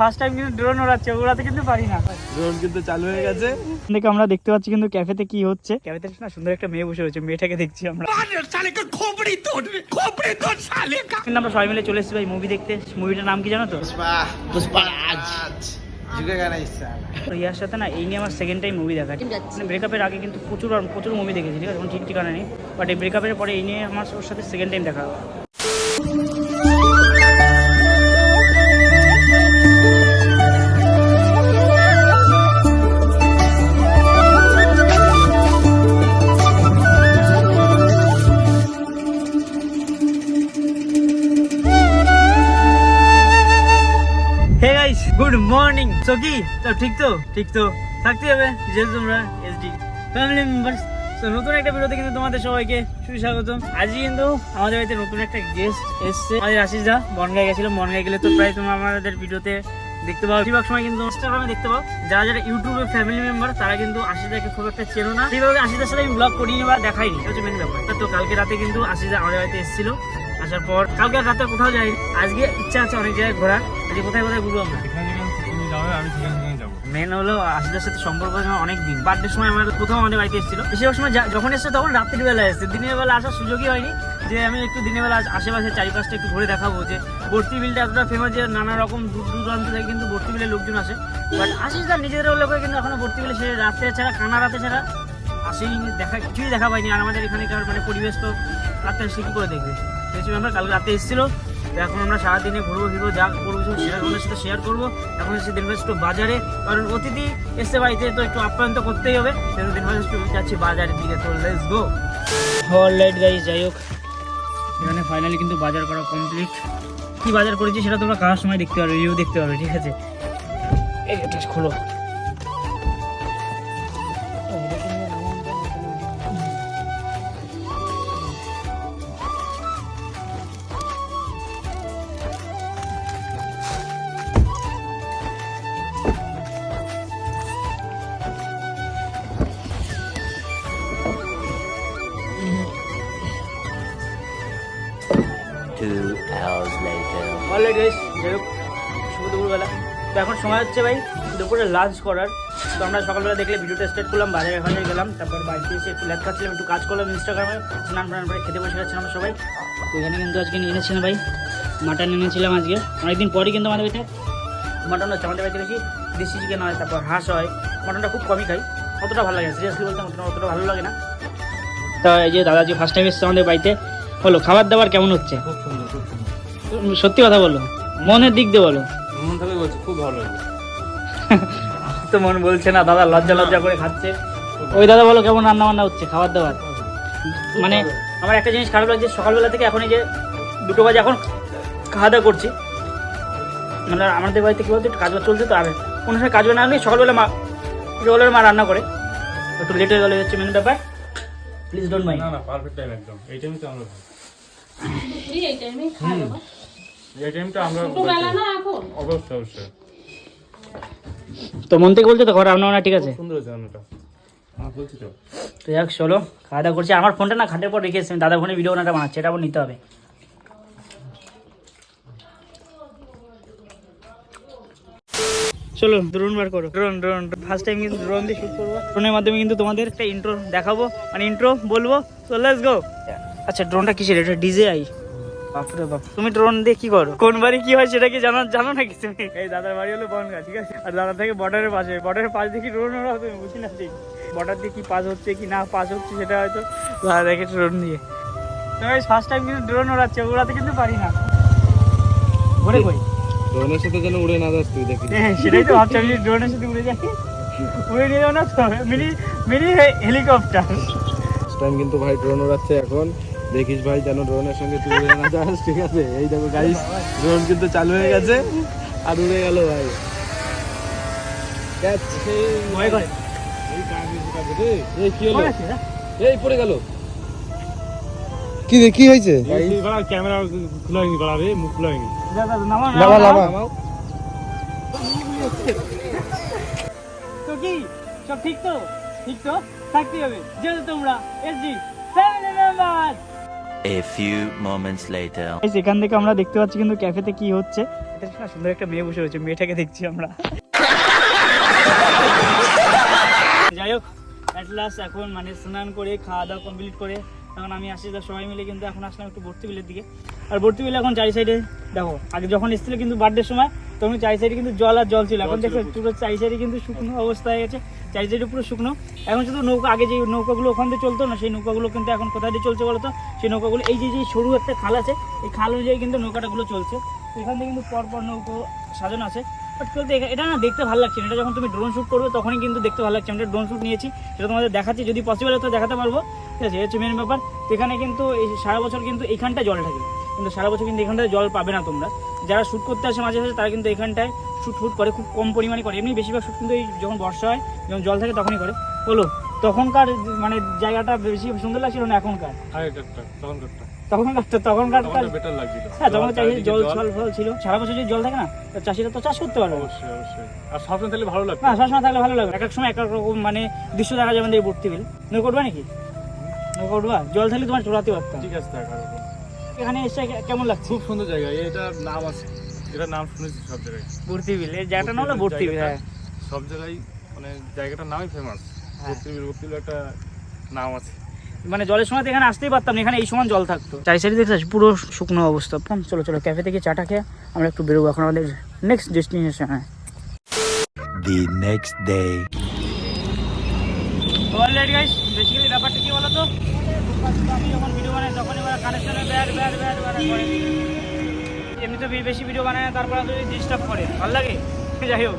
First time কিন্তু drone ওড়াচ্ছে ওড়াতে কিন্তু পারি না। ড্রোন কিন্তু চালু হয়ে গেছে। দেখে আমরা দেখতে পাচ্ছি কিন্তু ক্যাফেতে কি হচ্ছে। ক্যাফেতে না সুন্দর একটা মেয়ে বসে রয়েছে মেয়েটাকে দেখছি আমরা। কিন্তু আমরা সবাই মিলে চলে এসেছি ভাই মুভি দেখতে। মুভিটার নাম কি জানো তো? ইয়ার সাথে না এই নিয়ে আমার সেকেন্ড টাইম মুভি দেখা মানে ব্রেকআপের আগে কিন্তু প্রচুর আর প্রচুর মুভি দেখেছি ঠিক আছে? এখন ঠিক ঠিকানা নেই। বাট এই ব্রেকআপের পরে এই নিয়ে আমার ওর সাথে সেকেন্ড টাইম দেখা। গাইস গুড মর্নিং তো কি? তো ঠিক তো? ঠিক তো? থাকতে হবে, যেহেতু তোমরা এসডি ফ্যামিলি মেম্বার্স তো নতুন একটা ভিডিওতে কিন্তু তোমাদের সবাইকে সুস্বাগত আজকে কিন্তু আমাদের বাড়িতে নতুন একটা গেস্ট এসছে। আমাদের আশিস দা বনগায় গেছিল। বনগায় গেলে তো প্রায় তোমরা আমাদের ভিডিওতে দেখতে পাও। বেশিরভাগ সময় কিন্তু ইনস্টাগ্রামে দেখতে পাও। যারা যারা ইউটিউবে ফ্যামিলি মেম্বার তারা কিন্তু আশিদাকে খুব একটা চেনো না। সেইভাবে আশিদার সাথে আমি ব্লগ করিনি বা দেখাইনি। হচ্ছে মেন ব্যাপার। তো কালকে রাতে কিন্তু আশিদা আমাদের বাড়িতে এসেছিল। আসার পর, কালকে রাতে কোথাও যাইনি আজকে ইচ্ছা আছে অনেক জায়গায় ঘোরার। আজকে কোথায় কোথায় ঘুরবো আমরা? মেন হলো আশিদার সাথে সম্পর্ক অনেক দিন। বার্থডের সময় আমার প্রথম আমাদের বাড়িতে এসেছিল। বেশিরভাগ সময় যা- যখন এসছে তখন রাত্রির বেলা এসছে। দিনের বেলা আসার সুযোগই হয়নি যে আমি একটু দিনের বেলা আশ- আশেপাশে চারিপাশটা একটু ঘুরে দেখাবো যে ভর্তি বিলটা এতটা ফেমাস যে নানা রকম দূর দূর দূরান্ত থেকে কিন্তু ভর্তি বিলের লোকজন আসে। বাট আশিস দা নিজেদের লোকে কিন্তু এখনও ভর্তি বিলে সে রাত্রে ছাড়া কানা রাতে ছাড়া আসেই দেখা কিছুই দেখা পাইনি আর আমাদের এখানকার মানে পরিবেশ তো রাতে এসে কি করে দেখবে? সেই আমরা কালকে রাতে এসেছিল। তো এখন আমরা সারাদিনে ঘুরবো, ফিরবো, যা করব সেটা তোমাদের সাথে শেয়ার করব। এখন এসে দিনভর একটু বাজারে। কারণ অতিথি এসছে বাড়িতে, তো একটু আপ্যায়ন তো করতেই হবে। সেজন্য দিনভর একটু যাচ্ছি বাজারের দিকে, তো লেটস গো অলরাইট গাইস যাই হোক। এখানে ফাইনালি কিন্তু বাজার করা কমপ্লিট কি বাজার করেছি সেটা তোমরা কার সময় দেখতে পারবে রিভিউ দেখতে পারবে, ঠিক আছে? এটা খোলো। যাই হোক, শুভ দুপুরবেলা। তো এখন সময় হচ্ছে ভাই দুপুরে লাঞ্চ করার। তো আমরা সকালবেলা দেখলে ভিডিওটা স্টার্ট করলাম, বাজারে ফাজারে গেলাম, তারপর বাড়িতে এসে একটু ল্যাদ খাচ্ছিলাম, একটু কাজ করলাম ইনস্টাগ্রামে স্নান ফান করে খেতে বসে গেছিলাম সবাই। তো এখানে কিন্তু আজকে নিয়ে এনেছিলাম ভাই মাটন এনেছিলাম আজকে। অনেকদিন পরই কিন্তু আমাদের বাড়িতে। মাটন হচ্ছে আমাদের বাড়িতে বেশি দেশি চিকেন হয়, তারপর হাঁস হয়। মাটনটা খুব কমই খাই, অতটা ভালো লাগে সিরিয়াসলি বলতে মটন অতটা ভালো লাগে না। তো এই যে দাদা যে ফার্স্ট টাইম এসছে আমাদের বাড়িতে, বলো, খাবার দাবার কেমন হচ্ছে? খুব সুন্দর খুব সুন্দর। সত্যি কথা বলো। মনের দিক দিয়ে বলো। মন থেকে বলছি খুব ভালো তো মন বলছে না দাদা লজ্জা লজ্জা করে খাচ্ছে। ওই দাদা বলো কেমন রান্না বান্না হচ্ছে খাবার দাবার? মানে আমার একটা জিনিস খারাপ লাগছে সকালবেলা থেকে এখন এই যে দুটো বাজে এখন খাওয়া দাওয়া করছি। মানে আমাদের বাড়িতে কি বলতো কাজ চলছে তো আর কোনো সময় কাজ না হলে সকালবেলা মা সকালবেলা মা রান্না করে। একটু লেট হয়ে গেলে হচ্ছে মেন ব্যাপার। প্লিজ ডোন্ট মাইন্ড না না পারফেক্ট টাইম একদম। এই টাইমে তো আমরা। এই টাইমে খাওয়া দাওয়া এই টাইমটা আমরা ছোটবেলা না এখন? অবশ্যই অবশ্যই তো মন থেকে বলছে তো ঘর রান্না ঠিক আছে। সুন্দর হয়েছে রান্নাটা হ্যাঁ তো। তো যাক চলো খাওয়া দাওয়া করছি। আমার ফোনটা না খাটের পর রেখে এসেছি দাদা ফোনে ভিডিও বানাটা বানাচ্ছে এটা আবার নিতে হবে। চলো ড্রোন বার করো। ড্রোন ড্রোন ফার্স্ট টাইম কিন্তু ড্রোন দিয়ে শুট করব। ড্রোনের মাধ্যমে কিন্তু তোমাদের একটা ইন্ট্রো দেখাবো। মানে ইন্ট্রো বলব। তো লেটস গো আচ্ছা ড্রোনটা কিসের? এটা ডিজে আই বাপরে বাপ। তুমি ড্রোন দিয়ে কি করো? কোন বাড়ি কি হয় সেটা কি জানো জানো নাকি তুমি? এই দাদার বাড়ি হলো বনগা ঠিক আছে? আর দাদা থেকে বর্ডারের পাশে। বর্ডারের পাশ দিয়ে কি ড্রোন ওরা তুমি? বুঝি না ঠিক। বর্ডার দিয়ে কি পাস হচ্ছে কি না পাস হচ্ছে সেটা হয়তো দাদা দেখে ড্রোন দিয়ে তুমি ফার্স্ট টাইম কিন্তু ড্রোন ওড়াচ্ছে ওড়াতে কিন্তু পারি না। ঘুরে কই? ড্রোনের সাথে যেন উড়ে না যাস তুই দেখি। হ্যাঁ সেটাই তো ভাবছি আমি ড্রোনের সাথে উড়ে যাই উড়ে নিয়ে যাও না তো? Mini mini helicopter first time কিন্তু ভাই ড্রোন ওড়াচ্ছে এখন। দেখিস ভাই যেন ড্রোনের সঙ্গে তুই উড়ে না যাস ঠিক আছে? এই দেখো গাইস ড্রোন কিন্তু চালু হয়ে গেছে আর উড়ে গেল ভাই। গেছে। ভয় করে। এই পড়ে গেল। কি রে কি হয়েছে? ক্যামেরা খোলা হয়নি বাড়া রে মুখ খোলা হয়নি। তো কি? সব ঠিক তো? ঠিক তো? থাকতেই হবে। যেহেতু তোমরা SD family member A few moments later. সেখান থেকে আমরা দেখতে পাচ্ছি কিন্তু ক্যাফেতে কি হচ্ছে। এটা না সুন্দর একটা মেয়ে বসে রয়েছে মেয়েটাকে দেখছি আমরা। যাই হোক অ্যাট লাস্ট এখন মানে স্নান করে খাওয়া দাওয়া কমপ্লিট করে এখন আমি আসি যা সবাই মিলে কিন্তু এখন আসলাম একটু ভর্তি বিলের দিকে। আর ভর্তি বিলে এখন চারি সাইডে দেখো আগে যখন এসেছিল কিন্তু বার্থডের সময় তখন চারি সাইডে কিন্তু জল আর জল ছিল। এখন দেখো পুরো চারি সাইডে কিন্তু শুকনো অবস্থা হয়ে গেছে চারি সাইডে পুরো শুকনো। এখন শুধু নৌকা আগে যে নৌকাগুলো ওখান থেকে চলতো না সেই নৌকাগুলো কিন্তু এখন কোথায় দিয়ে চলছে বলতো? সেই নৌকাগুলো এই যে যে সরু একটা খাল আছে এই খাল অনুযায়ী কিন্তু নৌকাটাগুলো চলছে। এখান থেকে কিন্তু পরপর নৌকো সাজানো আছে। বাট কিন্তু এটা- না দেখতে ভালো লাগছে না। এটা যখন তুমি ড্রোন শ্যুট করবে তখনই কিন্তু দেখতে ভালো লাগছে। আমরা ড্রোন শ্যুট নিয়েছি। সেটা তোমাদের দেখাচ্ছি। যদি পসিবল হয় তো দেখাতে পারব। ঠিক আছে? এই হচ্ছে মেন ব্যাপার। এখানে কিন্তু এই সারা বছর কিন্তু এইখানটায় জল থাকে কিন্তু সারা বছর কিন্তু এখানটায় জল পাবে না তোমরা। যারা শ্যুট করতে আসে মাঝে মাঝে তারা কিন্তু এখানটায় শ্যুট ফুট করে খুব কম পরিমাণে করে। এমনি বেশিরভাগ শ্যুট কিন্তু এই যখন বর্ষা হয় যখন জল থাকে তখনই করে। বলো তখনকার মানে জায়গাটা বেশি সুন্দর লাগছিল না এখনকার? তখনকারটা। বেটার লাগছিল। হ্যাঁ তখন চাষির জল ফল ছিল। সারা বছর যদি জল থাকে না চাষিরা তো চাষ করতে পারবে অবশ্যই অবশ্যই। আর সবসময় তাহলে ভালো সবসময় থাকলে ভালো লাগবে। এক এক সময় এক এক রকম মানে দৃশ্য দেখা যাবে এই ভর্তি বিল নৌকা উঠবা নাকি? নৌকা উঠবা? জল থাকলে তোমার চড়াতে পারতাম। ঠিক আছে। এখানে এসে কেমন লাগছে? খুব সুন্দর জায়গা এটার নাম আছে। এটার নাম শুনেছি সব জায়গায়। ভর্তি বিল এই জায়গাটা না হলো ভর্তিবিল হ্যাঁ। সব জায়গায় মানে জায়গাটার নামই ফেমাস হ্যাঁ। ভর্তিবিল ভর্তিবিল একটা নাম আছে। মানে জলের সময় তো এখানে আসতেই পারতাম না এখানে এই সময় জল থাকতো। চারি সাইডে দেখতে পুরো শুকনো অবস্থা। চলো চলো ক্যাফে থেকে চাটা খেয়ে আমরা একটু বেরোবো এখন আমাদের নেক্সট ডেস্টিনেশন হ্যাঁ। The next day. Alright guys basically ব্যাপারটা কি বলো তো আমি যখন ভিডিও বানাই তখন এবার কানেকশনে ব্যাড ব্যাড ব্যাড ব্যাড করে এমনি বেশি ভিডিও বানায় তারপরে যদি ডিস্টার্ব করে। ভালো লাগে? যাই হোক।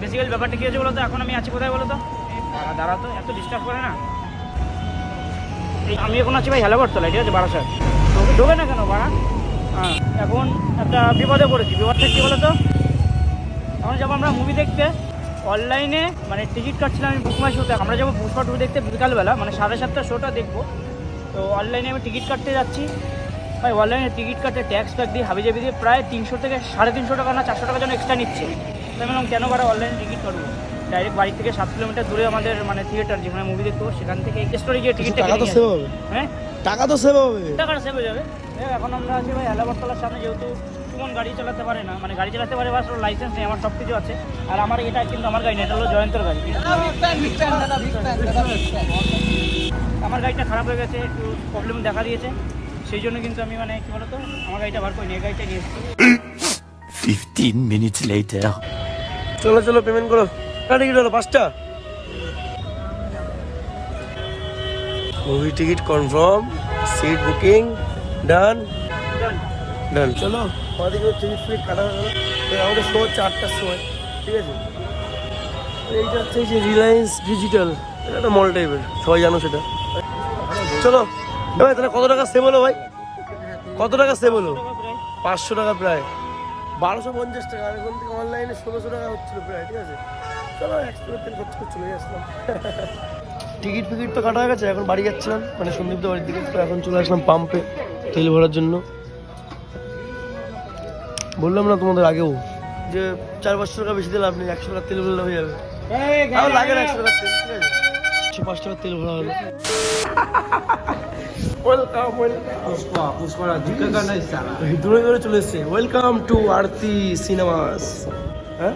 বেসিক্যালি ব্যাপারটা কি হয়েছে বলো তো এখন আমি আছি কোথায় বলো তো এই দাঁড়া দাঁড়া তো, এত ডিস্টার্ব করে না। আমি এখন আছি ভাই হেলাবরতলায় ঠিক আছে, বারাসাত। ঢোকে ঢোকে না কেন, বাড়া? হ্যাঁ এখন একটা বিপদে পড়েছি। বিপদটা কি বলো তো এখন যাব আমরা মুভি দেখতে। অনলাইনে মানে টিকিট কাটছিলাম আমি বুকমাই শোতে। আমরা যাব পুষ্পা টু দেখতে বিকালবেলা মানে সাড়ে সাতটা শোটা দেখব। তো অনলাইনে আমি টিকিট কাটতে যাচ্ছি। ভাই অনলাইনে টিকিট কাটতে ট্যাক্স প্যাক দিয়ে হাবি জাবি দিয়ে প্রায় তিনশো থেকে সাড়ে তিনশো টাকা না চারশো টাকা যেন এক্সট্রা নিচ্ছে। তাই বললাম কেন বারা অনলাইনে টিকিট কাটবো? ডাইরেক্ট বাড়ি থেকে সাত কিলোমিটার দূরে আমাদের মানে থিয়েটার যেখানে মুভি দেখব সেখান থেকে স্টোরি গিয়ে টিকিটটা হ্যাঁ? টাকা তো সেভ হবে। টাকাটা সেভ হয়ে যাবে। এখন আমরা আছি ভাই এলাবরতলার সামনে যেহেতু সুমন গাড়ি চালাতে পারে না মানে গাড়ি চালাতে পারে বা লাইসেন্স নেই আমার সব কিছু আছে। আর আমার এটা কিন্তু আমার গাড়ি না এটা হলো জয়ন্তর গাড়ি। আমার গাড়িটা খারাপ হয়ে গেছে একটু প্রবলেম দেখা দিয়েছে। সেই জন্য কিন্তু আমি মানে কি বলতো আমার গাড়িটা বার করিনি এই গাড়িটা নিয়ে এসেছি। 15 minutes later. চলো চলো পেমেন্ট করো। কটা টিকিট হলো পাঁচটা। Movie ticket confirm seat booking done done চলো। আমাদের টিকিট ফিট কাটা হয়ে গেলো। আমাদের শো হচ্ছে আটটার সময় ঠিক আছে? তো এইটা হচ্ছে এই যে রিলায়েন্স ডিজিটাল এটা একটা মল টাইপের সবাই জানো সেটা। চলো। ভাই তাহলে কত টাকা সেভ হলো ভাই? কত টাকা সেভ হলো? পাঁচশো টাকা প্রায়। বারোশো পঞ্চাশ টাকা আর এখন থেকে অনলাইনে ষোলোশো টাকা হচ্ছিল প্রায় ঠিক আছে? চলো একশো তেল খরচ করে চলে আসলাম। টিকিট ফিকিট তো কাটা হয়ে গেছে এখন বাড়ি যাচ্ছিলাম। মানে সন্দীপ বাড়ির দিকে। তো এখন চলে আসলাম পাম্পে তেল ভরার জন্য। বললাম না তোমাদের আগেও যে চার পাঁচশো টাকা বেশি দিলে আপনি একশো টাকা তেল ভরলে হয়ে যাবে। আমার লাগে না একশো টাকা তেল ঠিক আছে? একশো পাঁচ টাকা তেল ভরা হলো। ওয়েলকাম ওয়েলকাম দূরে দূরে চলে এসছে। Welcome to Aarti cinemas. হ্যাঁ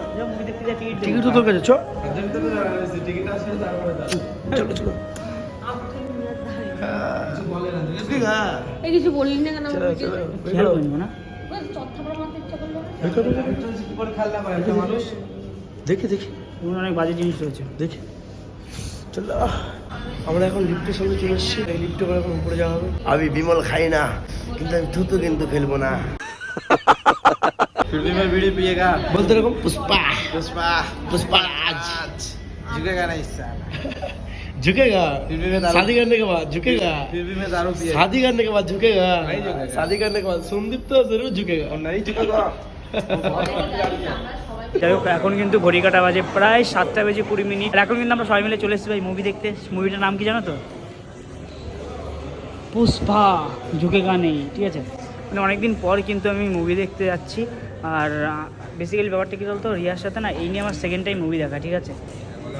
টিকিট তো তোর কাছে চ। চলো চলো কিছু বললি না কেন? চলো চলো খেয়াল করব না চত্থাপড়া মারতে ইচ্ছা করল দেখি দেখি। অনেক বাজে জিনিস রয়েছে। দেখি। চলো আমরা এখন লিফটের সঙ্গে চলে এসেছি। এই লিফটে করে এখন উপরে যাওয়া হবে। আমি বিমল খাই না কিন্তু আমি থুতু কিন্তু খেলব না। फिल्मी में वीडियो पिएगा বলতে এরকম পুষ্পা पुष्पा पुष्पा राज झुकेगा नहीं इस साल झुकेगा फिल्मी में दारू शादी करने के बाद झुकेगा फिल्मी में दारू पिएगा शादी करने के बाद झुकेगा नहीं झुकेगा। शादी करने के बाद सुनदीप तो जरूर झुकेगा और नहीं झुकेगा যাই হোক এখন কিন্তু ঘড়ি কাটা বাজে প্রায় সাতটা বেজে কুড়ি মিনিট আর এখন কিন্তু আমরা সবাই মিলে চলে এসেছি ভাই মুভি দেখতে মুভিটার নাম কি জানো তো পুষ্পা ঝুঁকে নেই ঠিক আছে মানে অনেকদিন পর কিন্তু আমি মুভি দেখতে যাচ্ছি। আর বেসিক্যালি ব্যাপারটা কী বলতো? রিয়ার সাথে না এই নিয়ে আমার সেকেন্ড টাইম মুভি দেখা ঠিক আছে?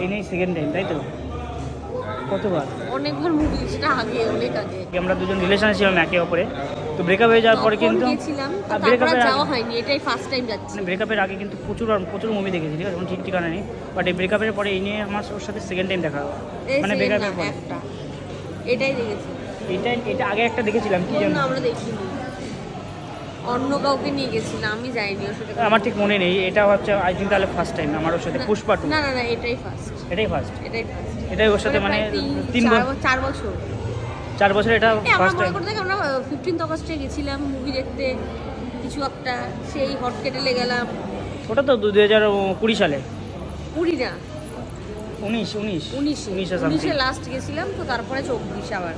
এই নিয়ে সেকেন্ড টাইম তাই তো? কতবার? অনেকবার মুভি সেটা আগে অনেক আগে। আমরা দুজন রিলেশনে ছিলাম একে অপরে তো ব্রেকআপ হয়ে যাওয়ার পরে কিন্তু এর যাওয়া হয়নি এটাই ফার্স্ট টাইম যাচ্ছি। মানে ব্রেকআপের আগে কিন্তু প্রচুর আর প্রচুর মুভি দেখেছি ঠিক আছে? কোনো ঠিক ঠিকানা নেই। বাট এই ব্রেকআপের পরে এই নিয়ে আমার ওর সাথে সেকেন্ড টাইম দেখা মানে ব্রেকআপের পরে। এটাই দেখেছি। এটা এটা আগে একটা দেখেছিলাম কি জানো? আমরা দেখিনি। অন্য কাউকে নিয়ে গেছিলাম আমি যাইনি ওর সাথে। আমার ঠিক মনে নেই এটা হচ্ছে আই থিঙ্ক তাহলে ফার্স্ট টাইম আমার ওর সাথে পুষ্পা টু না না না এটাই ফার্স্ট এটাই ফার্স্ট এটাই ফার্স্ট এটাই ওর সাথে মানে তিন চার বছর। চার বছর। এটা আমরা ফার্স্ট মনে টাইম আমরা ফিফটিন্থ অগস্টে গেছিলাম মুভি দেখতে কিছু একটা সেই হট কেটেলে গেলাম। ওটা তো দু হাজার কুড়ি সালে। পুরী না? উনিশ উনিশ। উনিশে। উনিশে লাস্ট গেছিলাম তো তারপরে চব্বিশ আবার।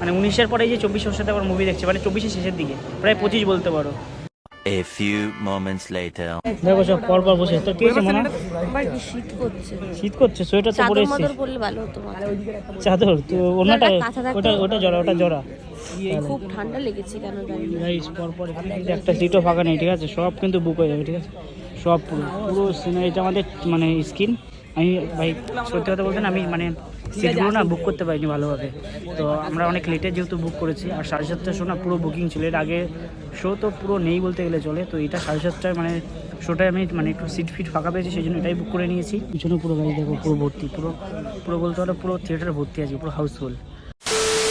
মানে উনিশের পরে এই যে চব্বিশ ওর সাথে আবার মুভি দেখছে মানে চব্বিশের শেষের দিকে। প্রায় পঁচিশ বলতে পারো। A few moments later. দেখো সব পর পর বসে। তো কি হয়েছে মনে? শীত করছে। শীত করছে? সোয়েটার তো পরে চাদর এসছিস। পরলে ভালো হতো। চাদর? তো ওনাটা। ওটা ওটা জরা ওটা জরা খুব ঠান্ডা লেগেছে কেন জানি। গাইস পর পর এখানে একটা সিটও ফাঁকা নেই ঠিক আছে? সব কিন্তু বুক হয়ে যাবে ঠিক আছে? সব পুরো পুরো সিনারিটা আমাদের মানে স্কিন আমি ভাই সত্যি কথা বলতে আমি মানে সিটগুলো না বুক করতে পারিনি ভালোভাবে। তো আমরা অনেক লেটে যেহেতু বুক করেছি, আর সাড়ে সাতটার শো না পুরো বুকিং ছিল। এর আগে শো তো পুরো নেই বলতে গেলে চলে। তো এটা সাড়ে সাতটায় মানে শোটায় আমি মানে একটু সিট ফিট ফাঁকা পেয়েছি, সেই জন্য এটাই বুক করে নিয়েছি। পিছনে পুরো গাড়ি দেখো, পুরো ভর্তি, পুরো পুরো বলতে পারো পুরো থিয়েটার ভর্তি আছে, পুরো হাউসফুল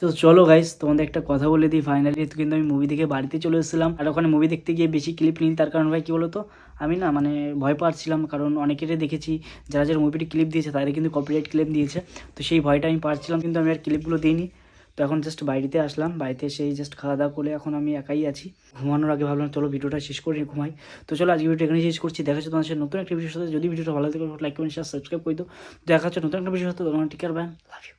তো চলো গাইস তোমাদের একটা কথা বলে দিই ফাইনালি কিন্তু আমি মুভি দেখে বাড়িতে চলে এসেছিলাম। আর ওখানে মুভি দেখতে গিয়ে বেশি ক্লিপ নিই তার কারণ ভাই, কী বলতো? আমি না মানে ভয় পাচ্ছিলাম, কারণ অনেকেরই দেখেছি যারা যারা মুভিটি ক্লিপ দিয়েছে তাদের কিন্তু কপিরাইট ক্লিপ দিয়েছে। তো সেই ভয়টা আমি পাচ্ছিলাম, কিন্তু আমি আর ক্লিপগুলো দিইনি। তো এখন জাস্ট বাড়িতে আসলাম, বাড়িতে সেই জাস্ট খাওয়া দাওয়া করে এখন আমি একাই আছি। ঘুমানোর আগে ভাবলাম, চলো ভিডিওটা শেষ করে ঘুমাই। তো চলো আজকে ভিডিও এখানে শেষ করছি। দেখা যাচ্ছে তোমার নতুন একটা ভিডিওর সাথে। যদি ভিডিওটা ভালো লাগে লাইক কমেন্ট সাবস্ক্রাইব করে দেখা যাচ্ছে নতুন একটা ভিডিওর সাথে। তোমার টিকার ব্যান লাভ ইউ